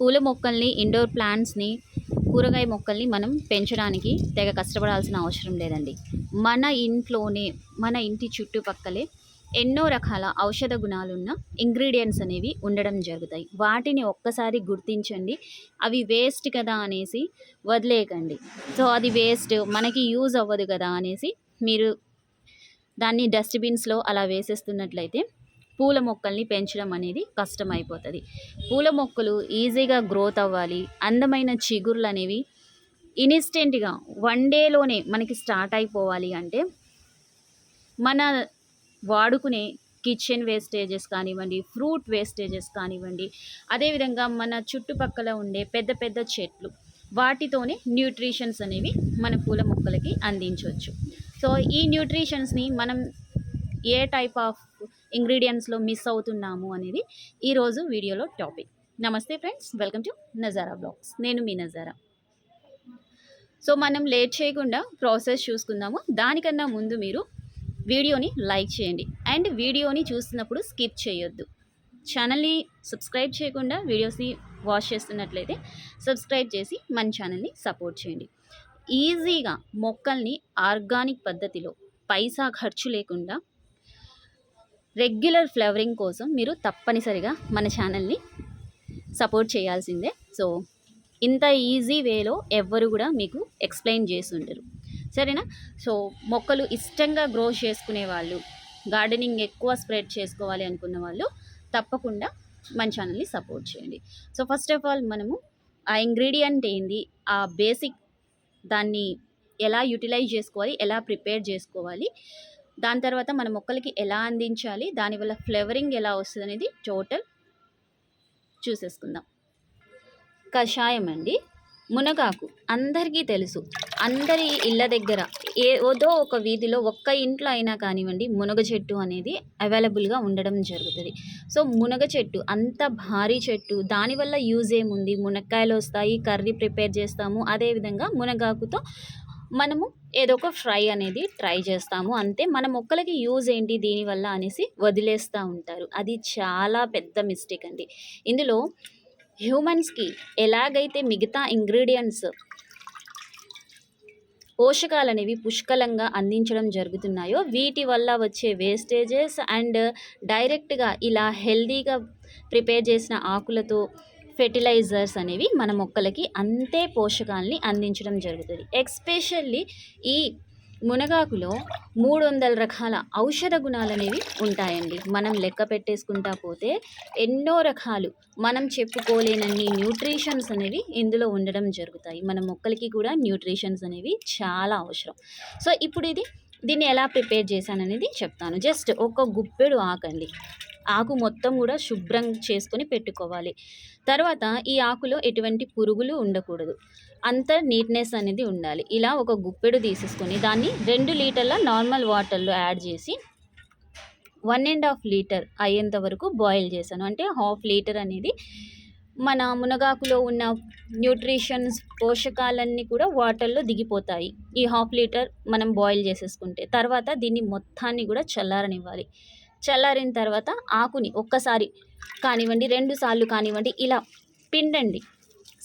పూల మొక్కల్ని ఇండోర్ ప్లాంట్స్ని కూరగాయ మొక్కల్ని మనం పెంచడానికి తెగ కష్టపడాల్సిన అవసరం లేదండి. మన ఇంట్లోనే మన ఇంటి చుట్టుపక్కలే ఎన్నో రకాల ఔషధ గుణాలున్న ఇంగ్రీడియంట్స్ అనేవి ఉండడం జరుగుతాయి. వాటిని ఒక్కసారి గుర్తించండి. అవి వేస్ట్ కదా అనేసి వదిలేయకండి. సో అది వేస్ట్ మనకి యూజ్ అవ్వదు కదా అనేసి మీరు దాన్ని డస్ట్బిన్స్లో అలా వేసేస్తున్నట్లయితే పూల మొక్కల్ని పెంచడం అనేది కష్టమైపోతుంది. పూల మొక్కలు ఈజీగా గ్రోత్ అవ్వాలి. అందమైన చిగుర్లు అనేవి ఇన్స్టెంట్గా వన్ డేలోనే మనకి స్టార్ట్ అయిపోవాలి అంటే మన వాడుకునే కిచెన్ వేస్టేజెస్ కానివ్వండి ఫ్రూట్ వేస్టేజెస్ కానివ్వండి అదేవిధంగా మన చుట్టుపక్కల ఉండే పెద్ద పెద్ద చెట్లు వాటితోనే న్యూట్రిషన్స్ అనేవి మన పూల మొక్కలకి అందించవచ్చు. సో ఈ న్యూట్రిషన్స్ని మనం ఏ టైప్ ఆఫ్ ఇంగ్రీడియంట్స్లో మిస్ అవుతున్నాము అనేది ఈరోజు వీడియోలో టాపిక్. నమస్తే friends welcome to Nazara blogs. నేను మీ నజారా. సో మనం లేట్ చేయకుండా ప్రాసెస్ చూసుకుందాము. దానికన్నా ముందు మీరు వీడియోని లైక్ చేయండి. అండ్ వీడియోని చూస్తున్నప్పుడు స్కిప్ చేయొద్దు. ఛానల్ని సబ్స్క్రైబ్ చేయకుండా వీడియోస్ని వాచ్ చేస్తున్నట్లయితే సబ్స్క్రైబ్ చేసి మన ఛానల్ని సపోర్ట్ చేయండి. ఈజీగా మొక్కల్ని ఆర్గానిక్ పద్ధతిలో పైసా ఖర్చు లేకుండా రెగ్యులర్ ఫ్లేవరింగ్ కోసం మీరు తప్పనిసరిగా మన ఛానల్ని సపోర్ట్ చేయాల్సిందే. సో ఇంత ఈజీ వేలో ఎవ్వరు కూడా మీకు ఎక్స్ప్లెయిన్ చేసి ఉండరు. సరేనా? సో మొక్కలు ఇష్టంగా గ్రో చేసుకునే వాళ్ళు గార్డెనింగ్ ఎక్కువ స్ప్రెడ్ చేసుకోవాలి అనుకున్న వాళ్ళు తప్పకుండా మన ఛానల్ని సపోర్ట్ చేయండి. సో ఫస్ట్ ఆఫ్ ఆల్ మనము ఆ ఇంగ్రీడియంట్ ఏంది ఆ బేసిక్ దాన్ని ఎలా యూటిలైజ్ చేసుకోవాలి ఎలా ప్రిపేర్ చేసుకోవాలి దాని తర్వాత మన మొక్కలకి ఎలా అందించాలి దానివల్ల ఫ్లేవరింగ్ ఎలా వస్తుంది అనేది టోటల్ చూసేసుకుందాం. కషాయం అండి మునగాకు అందరికీ తెలుసు. అందరి ఇళ్ళ దగ్గర ఏదో ఒక వీధిలో ఒక్క ఇంట్లో అయినా కానివ్వండి మునగ చెట్టు అనేది అవైలబుల్గా ఉండడం జరుగుతుంది. సో మునగ చెట్టు అంత భారీ చెట్టు దానివల్ల యూజ్ ఏముంది? మునక్కాయలు వస్తాయి కర్రీ ప్రిపేర్ చేస్తాము. అదేవిధంగా మునగాకుతో మనము ఏదో ఒక ఫ్రై అనేది ట్రై చేస్తాము. అంతే మన మొక్కలకి యూజ్ ఏంటి దీనివల్ల అనేసి వదిలేస్తూ ఉంటారు. అది చాలా పెద్ద మిస్టేక్ అండి. ఇందులో హ్యూమన్స్కి ఎలాగైతే మిగతా ఇంగ్రీడియంట్స్ పోషకాలు అనేవి పుష్కలంగా అందించడం జరుగుతున్నాయో వీటి వల్ల వచ్చే వేస్టేజెస్ అండ్ డైరెక్ట్గా ఇలా హెల్దీగా ప్రిపేర్ చేసిన ఆకులతో ఫెర్టిలైజర్స్ అనేవి మన మొక్కలకి అంతే పోషకాలని అందించడం జరుగుతుంది. ఎక్స్పెషల్లీ ఈ మునగాకులో మూడు వందల రకాల ఔషధ గుణాలు అనేవి ఉంటాయండి. మనం లెక్క పెట్టేసుకుంటా పోతే ఎన్నో రకాలు మనం చెప్పుకోలేనన్ని న్యూట్రిషన్స్ అనేవి ఇందులో ఉండడం జరుగుతాయి. మన మొక్కలకి కూడా న్యూట్రిషన్స్ అనేవి చాలా అవసరం. సో ఇప్పుడు ఇది దీన్ని ఎలా ప్రిపేర్ చేశాననేది చెప్తాను. జస్ట్ ఒక గుప్పెడు ఆకండి ఆకు మొత్తం కూడా శుభ్రం చేసుకొని పెట్టుకోవాలి. తర్వాత ఈ ఆకులో ఎటువంటి పురుగులు ఉండకూడదు. అంత నీట్నెస్ అనేది ఉండాలి. ఇలా ఒక గుప్పెడు తీసేసుకొని దాన్ని రెండు లీటర్ల నార్మల్ వాటర్లో యాడ్ చేసి వన్ అండ్ హాఫ్ లీటర్ అయ్యేంత వరకు బాయిల్ చేశాను. అంటే హాఫ్ లీటర్ అనేది మన మునగాకులో ఉన్న న్యూట్రిషన్స్ పోషకాలన్నీ కూడా వాటర్లో దిగిపోతాయి. ఈ హాఫ్ లీటర్ మనం బాయిల్ చేసేసుకుంటే తర్వాత దీన్ని మొత్తాన్ని కూడా చల్లారనివ్వాలి. చల్లారిన తర్వాత ఆకుని ఒక్కసారి కానివ్వండి రెండు సార్లు కానివ్వండి ఇలా పిండండి.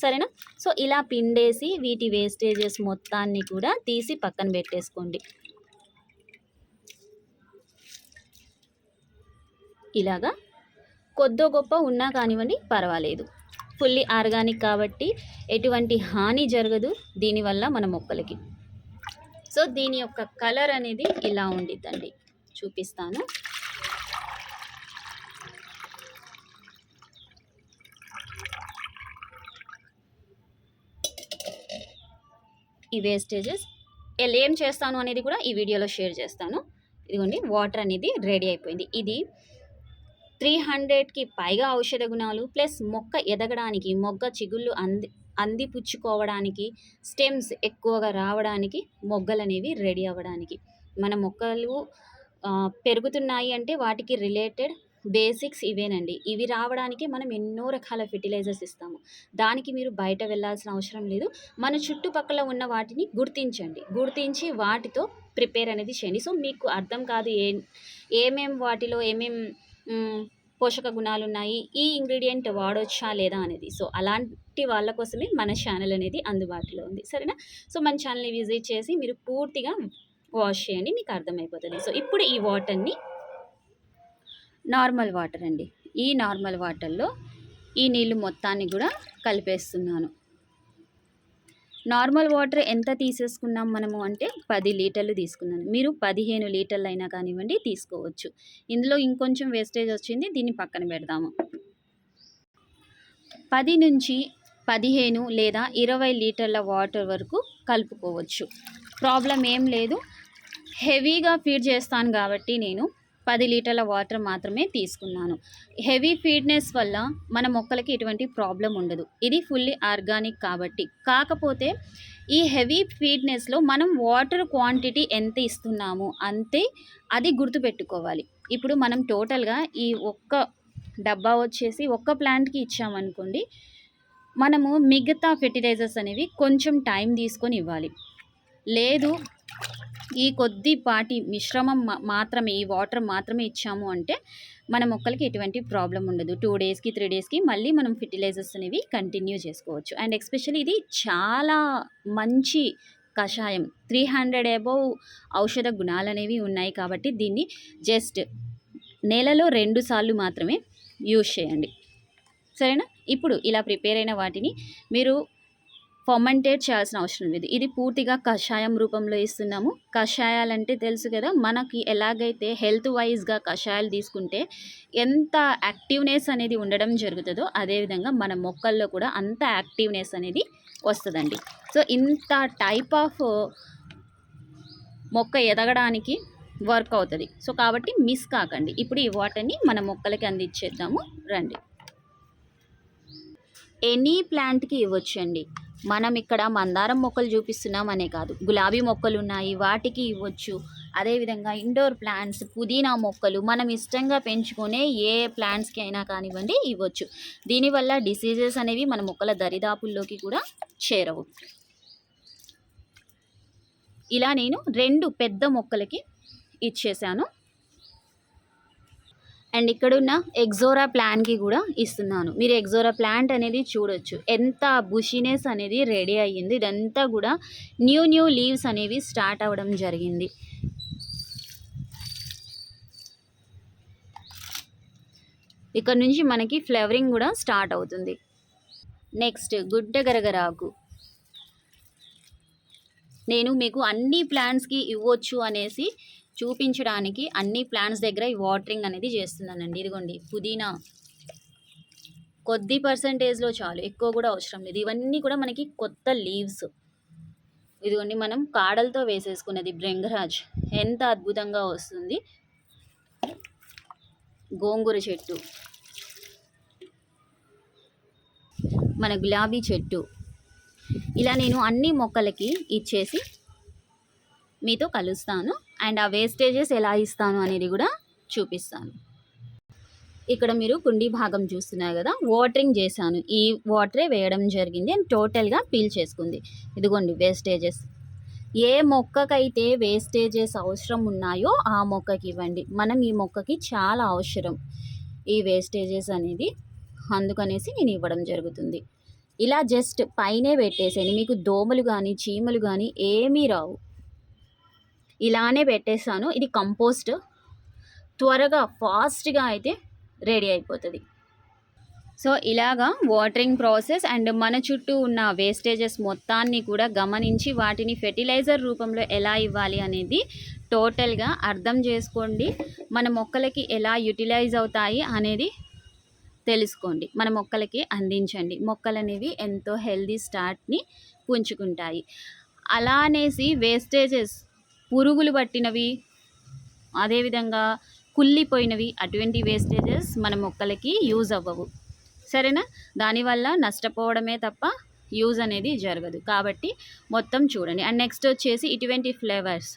సరేనా? సో ఇలా పిండేసి వీటి వేస్టేజెస్ మొత్తాన్ని కూడా తీసి పక్కన పెట్టేసుకోండి. ఇలాగా కొద్దో గొప్ప ఉన్నా కానివ్వండి పర్వాలేదు. ఫుల్లీ ఆర్గానిక్ కాబట్టి ఎటువంటి హాని జరగదు. దీనివల్ల మన మొక్కలకి. సో దీని యొక్క కలర్ అనేది ఇలా ఉండిద్దండి. చూపిస్తాను. ఈ వేస్టేజెస్. ఏం చేస్తాను అనేది కూడా ఈ వీడియోలో షేర్ చేస్తాను. ఇదిగోండి వాటర్ అనేది రెడీ అయిపోయింది. ఇది త్రీ హండ్రెడ్కి పైగా ఔషధ గుణాలు ప్లస్ మొక్క ఎదగడానికి మొగ్గ చిగుళ్ళు అంది అందిపుచ్చుకోవడానికి స్టెమ్స్ ఎక్కువగా రావడానికి మొగ్గలు అనేవి రెడీ అవ్వడానికి. మన మొక్కలు పెరుగుతున్నాయి అంటే వాటికి రిలేటెడ్ బేసిక్స్ ఇవేనండి. ఇవి రావడానికి మనం ఎన్నో రకాల ఫెర్టిలైజర్స్ ఇస్తాము. దానికి మీరు బయట వెళ్ళాల్సిన అవసరం లేదు. మన చుట్టుపక్కల ఉన్న వాటిని గుర్తించండి. గుర్తించి వాటితో ప్రిపేర్ అనేది చేయండి. సో మీకు అర్థం కాదు ఏ ఏమేం వాటిలో ఏమేం పోషక గుణాలు ఉన్నాయి ఈ ఇంగ్రీడియంట్ వాడొచ్చా లేదా అనేది. సో అలాంటి వాళ్ళ కోసమే మన ఛానల్ అనేది అందుబాటులో ఉంది. సరేనా? సో మన ఛానల్ని విజిట్ చేసి మీరు పూర్తిగా వాష్ చేయండి. మీకు అర్థమైపోతుంది. సో ఇప్పుడు ఈ వాటర్ని నార్మల్ వాటర్ అండి. ఈ నార్మల్ వాటర్లో ఈ నీళ్ళు మొత్తాన్ని కూడా కలిపేస్తున్నాను. నార్మల్ వాటర్ ఎంత తీసేసుకున్నాం మనము అంటే పది లీటర్లు తీసుకున్నాను. మీరు పదిహేను లీటర్లు అయినా కానివ్వండి తీసుకోవచ్చు. ఇందులో ఇంకొంచెం వేస్టేజ్ వచ్చింది దీన్ని పక్కన పెడదాము. పది నుంచి పదిహేను లేదా ఇరవై లీటర్ల వాటర్ వరకు కలుపుకోవచ్చు. ప్రాబ్లం ఏం లేదు. హెవీగా ఫీడ్ చేస్తాను కాబట్టి నేను పది లీటర్ల వాటర్ మాత్రమే తీసుకున్నాను. హెవీ ఫీడ్నెస్ వల్ల మన మొక్కలకి ఎటువంటి ప్రాబ్లం ఉండదు. ఇది ఫుల్లీ ఆర్గానిక్ కాబట్టి. కాకపోతే ఈ హెవీ ఫీడ్నెస్లో మనం వాటర్ క్వాంటిటీ ఎంత ఇస్తున్నాము అంతే అది గుర్తుపెట్టుకోవాలి. ఇప్పుడు మనం టోటల్గా ఈ ఒక్క డబ్బా వచ్చేసి ఒక్క ప్లాంట్కి ఇచ్చామనుకోండి మనము మిగతా ఫెర్టిలైజర్స్ అనేవి కొంచెం టైం తీసుకొని ఇవ్వాలి. లేదు ఈ కొద్దిపాటి మిశ్రమం మాత్రమే ఈ వాటర్ మాత్రమే ఇచ్చాము అంటే మన మొక్కలకి ఎటువంటి ప్రాబ్లం ఉండదు. టూ డేస్కి త్రీ డేస్కి మళ్ళీ మనం ఫెర్టిలైజర్స్ అనేవి కంటిన్యూ చేసుకోవచ్చు. అండ్ ఎస్పెషల్లీ ఇది చాలా మంచి కషాయం. త్రీ హండ్రెడ్ అబౌవ్ ఔషధ గుణాలు అనేవి ఉన్నాయి కాబట్టి దీన్ని జస్ట్ నెలలో రెండు సార్లు మాత్రమే యూజ్ చేయండి. సరేనా? ఇప్పుడు ఇలా ప్రిపేర్ అయిన వాటిని మీరు ఫర్మెంటేట్ చేయాల్సిన అవసరం లేదు. ఇది పూర్తిగా కషాయం రూపంలో ఇస్తున్నాము. కషాయాలంటే తెలుసు కదా మనకి ఎలాగైతే హెల్త్ వైజ్గా కషాయాలు తీసుకుంటే ఎంత యాక్టివ్నెస్ అనేది ఉండడం జరుగుతుందో అదేవిధంగా మన మొక్కల్లో కూడా అంత యాక్టివ్నెస్ అనేది వస్తుందండి. సో ఇంత టైప్ ఆఫ్ మొక్క ఎదగడానికి వర్క్ అవుతుంది. సో కాబట్టి మిస్ కాకండి. ఇప్పుడు ఈ వాటర్ని మన మొక్కలకి అందించేద్దాము. రండి. ఎనీ ప్లాంట్కి ఇవ్వచ్చండి. మనం ఇక్కడ మందారం మొక్కలు చూపిస్తున్నామనే కాదు. గులాబీ మొక్కలు ఉన్నాయి వాటికి ఇవ్వచ్చు. అదేవిధంగా ఇండోర్ ప్లాంట్స్ పుదీనా మొక్కలు మనం ఇష్టంగా పెంచుకునే ఏ ప్లాంట్స్కి అయినా కానివ్వండి ఇవ్వచ్చు. దీనివల్ల డిసీజెస్ అనేవి మన మొక్కల దరిదాపుల్లోకి కూడా చేరవు. ఇలా నేను రెండు పెద్ద మొక్కలకి ఇచ్చేసాను. అండ్ ఇక్కడున్న ఎగ్జోరా ప్లాన్కి కూడా ఇస్తున్నాను. మీరు ఎగ్జోరా ప్లాంట్ అనేది చూడొచ్చు. ఎంత బుషినెస్ అనేది రెడీ అయ్యింది. ఇదంతా కూడా న్యూ న్యూ లీవ్స్ అనేవి స్టార్ట్ అవ్వడం జరిగింది. ఇక్కడ నుంచి మనకి ఫ్లవరింగ్ కూడా స్టార్ట్ అవుతుంది. నెక్స్ట్ గుడ్డగరగరాకు. నేను మీకు అన్ని ప్లాంట్స్కి ఇవ్వచ్చు అనేసి చూపించడానికి అన్ని ప్లాంట్స్ దగ్గర ఈ వాటరింగ్ అనేది చేస్తున్నానండి. ఇదిగోండి పుదీనా. కొద్ది పర్సంటేజ్లో చాలు ఎక్కువ కూడా అవసరం లేదు. ఇవన్నీ కూడా మనకి కొత్త లీవ్స్. ఇదిగోండి మనం కాడలతో వేసేసుకున్నది భృంగరాజ్ ఎంత అద్భుతంగా వస్తుంది. గోంగూర చెట్టు. మన గులాబీ చెట్టు. ఇలా నేను అన్ని మొక్కలకి ఇచ్చేసి మీతో కలుస్తాను. అండ్ ఆ వేస్టేజెస్ ఎలా ఇస్తాను అనేది కూడా చూపిస్తాను. ఇక్కడ మీరు కుండీ భాగం చూస్తున్నారు కదా వాటరింగ్ చేశాను. ఈ వాటరే వేయడం జరిగింది అండ్ టోటల్గా పీల్ చేసుకుంది. ఇదిగోండి వేస్టేజెస్. ఏ మొక్కకైతే వేస్టేజెస్ అవసరం ఉన్నాయో ఆ మొక్కకి ఇవ్వండి. మనం ఈ మొక్కకి చాలా అవసరం ఈ వేస్టేజెస్ అనేది. అందుకనేసి నేను ఇవ్వడం జరుగుతుంది. ఇలా జస్ట్ పైనే పెట్టేసేయండి. మీకు దోమలు కానీ చీమలు కానీ ఏమీ రావు. ఇలానే పెట్టేస్తాను. ఇది కంపోస్ట్ త్వరగా ఫాస్ట్గా అయితే రెడీ అయిపోతుంది. సో ఇలాగా వాటరింగ్ ప్రాసెస్ అండ్ మన చుట్టూ ఉన్న వేస్టేజెస్ మొత్తాన్ని కూడా గమనించి వాటిని ఫెర్టిలైజర్ రూపంలో ఎలా ఇవ్వాలి అనేది టోటల్గా అర్థం చేసుకోండి. మన మొక్కలకి ఎలా యూటిలైజ్ అవుతాయి అనేది తెలుసుకోండి. మన మొక్కలకి అందించండి. మొక్కలు అనేవి ఎంతో హెల్దీ స్టార్ట్ని పుంజుకుంటాయి. అలా అనేసి వేస్టేజెస్ పురుగులు పట్టినవి అదేవిధంగా కుళ్ళిపోయినవి అటువంటి వేస్టేజెస్ మన మొక్కలకి యూజ్ అవ్వవు. సరేనా? దానివల్ల నష్టపోవడమే తప్ప యూజ్ అనేది జరగదు. కాబట్టి మొత్తం చూడండి. అండ్ నెక్స్ట్ వచ్చేసి ఇటువంటి ఫ్లేవర్స్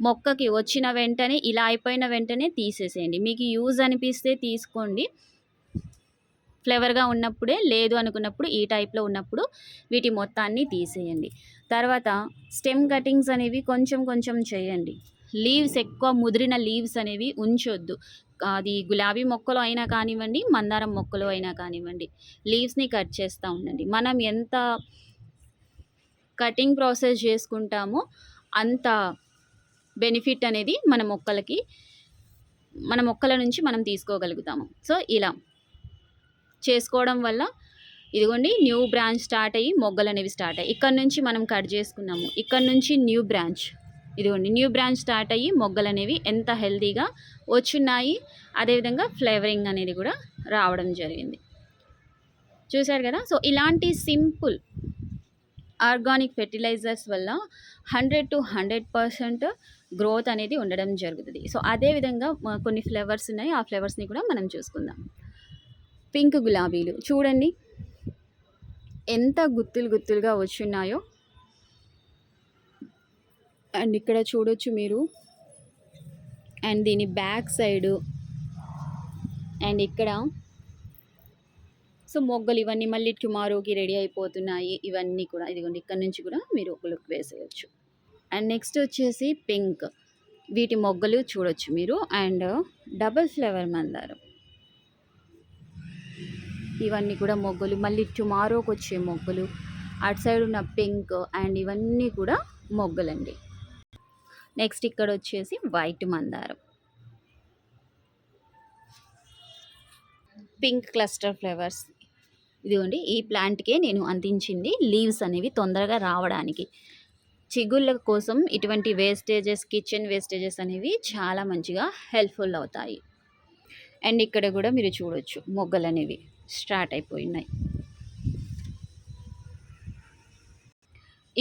మొక్కకి వచ్చిన వెంటనే ఇలా అయిపోయిన వెంటనే తీసేసేయండి. మీకు యూజ్ అనిపిస్తే తీసుకోండి. ఫ్లేవర్గా ఉన్నప్పుడే లేదు అనుకున్నప్పుడు ఈ టైప్లో ఉన్నప్పుడు వీటి మొత్తాన్ని తీసేయండి. తర్వాత స్టెమ్ కటింగ్స్ అనేవి కొంచెం కొంచెం చేయండి. లీవ్స్ ఎక్కువ ముదిరిన లీవ్స్ అనేవి ఉంచొద్దు. అది గులాబీ మొక్కలు అయినా కానివ్వండి మందారం మొక్కలు అయినా కానివ్వండి లీవ్స్ని కట్ చేస్తూ ఉండండి. మనం ఎంత కటింగ్ ప్రాసెస్ చేసుకుంటామో అంత బెనిఫిట్ అనేది మన మొక్కలకి మన మొక్కల నుంచి మనం తీసుకోగలుగుతాము. సో ఇలా. చేసుకోవడం వల్ల ఇదిగోండి న్యూ బ్రాంచ్ స్టార్ట్ అయ్యి మొగ్గలు అనేవి స్టార్ట్ అయ్యి. ఇక్కడ నుంచి మనం కట్ చేసుకున్నాము. ఇక్కడ నుంచి న్యూ బ్రాంచ్ ఇదిగోండి న్యూ బ్రాంచ్ స్టార్ట్ అయ్యి మొగ్గలు అనేవి ఎంత హెల్తీగా వచ్చున్నాయి అదేవిధంగా ఫ్లేవరింగ్ అనేది కూడా రావడం జరిగింది. చూశారు కదా? సో ఇలాంటి సింపుల్ ఆర్గానిక్ ఫెర్టిలైజర్స్ వల్ల hundred to hundred percent growth అనేది ఉండడం జరుగుతుంది. సో అదేవిధంగా కొన్ని ఫ్లేవర్స్ ఉన్నాయి. ఆ ఫ్లేవర్స్ని కూడా మనం చూసుకుందాం. పింక్ గులాబీలు. చూడండి. ఎంత గుత్తులు గుత్తులుగా వచ్చున్నాయో. అండ్ ఇక్కడ చూడొచ్చు మీరు. అండ్ దీని బ్యాక్ సైడు. అండ్ ఇక్కడ. సో మొగ్గలు ఇవన్నీ మళ్ళీ టుమారోకి రెడీ అయిపోతున్నాయి. ఇవన్నీ కూడా ఇదిగోండి ఇక్కడ నుంచి కూడా మీరు ఒక లుక్ వేసేయచ్చు. అండ్ నెక్స్ట్ వచ్చేసి పింక్. వీటి మొగ్గలు చూడొచ్చు మీరు. అండ్ డబల్ ఫ్లేవర్ మందారం. ఇవన్నీ కూడా మొగ్గలు. మళ్ళీ టుమారోకి వచ్చే మొగ్గలు. అటు సైడ్ ఉన్న పింక్ అండ్ ఇవన్నీ కూడా మొగ్గలండి. నెక్స్ట్ ఇక్కడ వచ్చేసి వైట్ మందారం. Pink cluster flowers. ఇదిగోండి ఈ ప్లాంట్కే నేను అందించింది లీవ్స్ అనేవి తొందరగా రావడానికి. చిగుళ్ళ కోసం ఇటువంటి వేస్టేజెస్ కిచెన్ వేస్టేజెస్ అనేవి చాలా మంచిగా హెల్ప్ఫుల్ అవుతాయి. అండ్ ఇక్కడ కూడా మీరు చూడొచ్చు మొగ్గలు అనేవి స్టార్ట్ అయిపోయినాయి.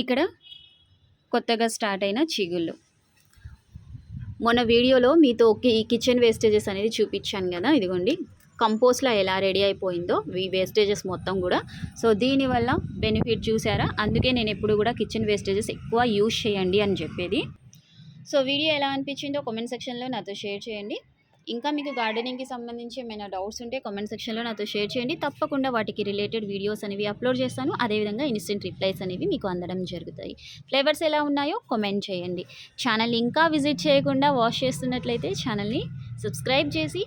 ఇక్కడ కొత్తగా స్టార్ట్ అయిన చిగుళ్ళు. మొన్న వీడియోలో మీతో ఈ కిచెన్ వేస్టేజెస్ అనేది చూపించాను కదా ఇదిగోండి. కంపోస్ట్లో ఎలా రెడీ అయిపోయిందో ఈ వేస్టేజెస్ మొత్తం కూడా. సో దీనివల్ల బెనిఫిట్ చూసారా? అందుకే నేను ఎప్పుడు కూడా కిచెన్ వేస్టేజెస్ ఎక్కువ యూజ్ చేయండి అని చెప్పేది. సో వీడియో ఎలా అనిపించిందో కామెంట్ సెక్షన్లో నాతో షేర్ చేయండి. ఇంకా మీకు గార్డెనింగ్కి సంబంధించి ఏమైనా డౌట్స్ ఉంటే కామెంట్ సెక్షన్లో నాతో షేర్ చేయండి. తప్పకుండా వాటికి రిలేటెడ్ వీడియోస్ అనేవి అప్లోడ్ చేస్తాను. అదేవిధంగా ఇన్స్టెంట్ రిప్లైస్ అనేవి మీకు అందడం జరుగుతాయి. ఫ్లేవర్స్ ఎలా ఉన్నాయో కామెంట్ చేయండి. ఛానల్ ఇంకా విజిట్ చేయకుండా వాష్ చేస్తున్నట్లయితే ఛానల్ని సబ్స్క్రైబ్ చేసి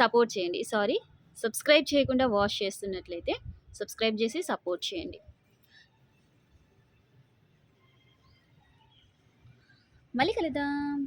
సపోర్ట్ చేయండి. సారీ సబ్స్క్రైబ్ చేయకుండా వాష్ చేస్తున్నట్లయితే సబ్స్క్రైబ్ చేసి సపోర్ట్ చేయండి. మళ్ళీ కలుద్దాం.